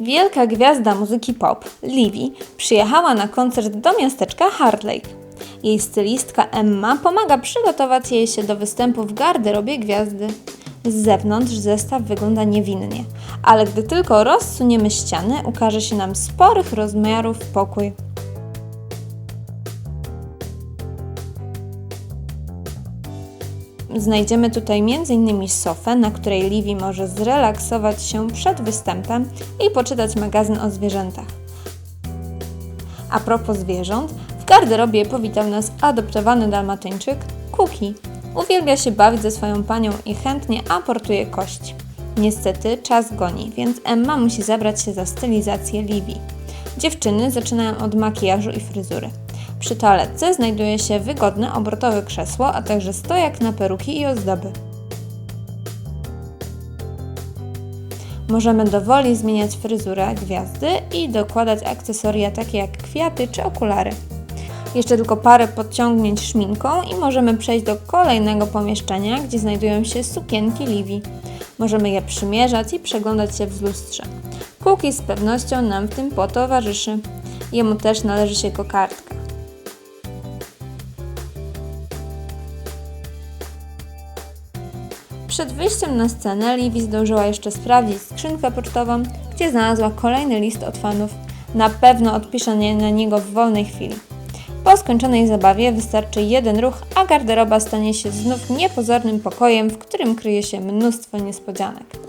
Wielka gwiazda muzyki pop, Livy, przyjechała na koncert do miasteczka Heart Lake. Jej stylistka Emma pomaga przygotować jej się do występu w garderobie gwiazdy. Z zewnątrz zestaw wygląda niewinnie, ale gdy tylko rozsuniemy ściany, ukaże się nam sporych rozmiarów pokój. Znajdziemy tutaj m.in. sofę, na której Livy może zrelaksować się przed występem i poczytać magazyn o zwierzętach. A propos zwierząt, w garderobie powitał nas adoptowany dalmatyńczyk Cookie. Uwielbia się bawić ze swoją panią i chętnie aportuje kości. Niestety czas goni, więc Emma musi zabrać się za stylizację Livy. Dziewczyny zaczynają od makijażu i fryzury. Przy toaletce znajduje się wygodne obrotowe krzesło, a także stojak na peruki i ozdoby. Możemy dowoli zmieniać fryzurę gwiazdy i dokładać akcesoria takie jak kwiaty czy okulary. Jeszcze tylko parę podciągnięć szminką i możemy przejść do kolejnego pomieszczenia, gdzie znajdują się sukienki Livy. Możemy je przymierzać i przeglądać się w lustrze. Cookie z pewnością nam w tym potowarzyszy. Jemu też należy się kokardka. Przed wyjściem na scenę Livy zdążyła jeszcze sprawdzić skrzynkę pocztową, gdzie znalazła kolejny list od fanów. Na pewno odpisze na niego w wolnej chwili. Po skończonej zabawie wystarczy jeden ruch, a garderoba stanie się znów niepozornym pokojem, w którym kryje się mnóstwo niespodzianek.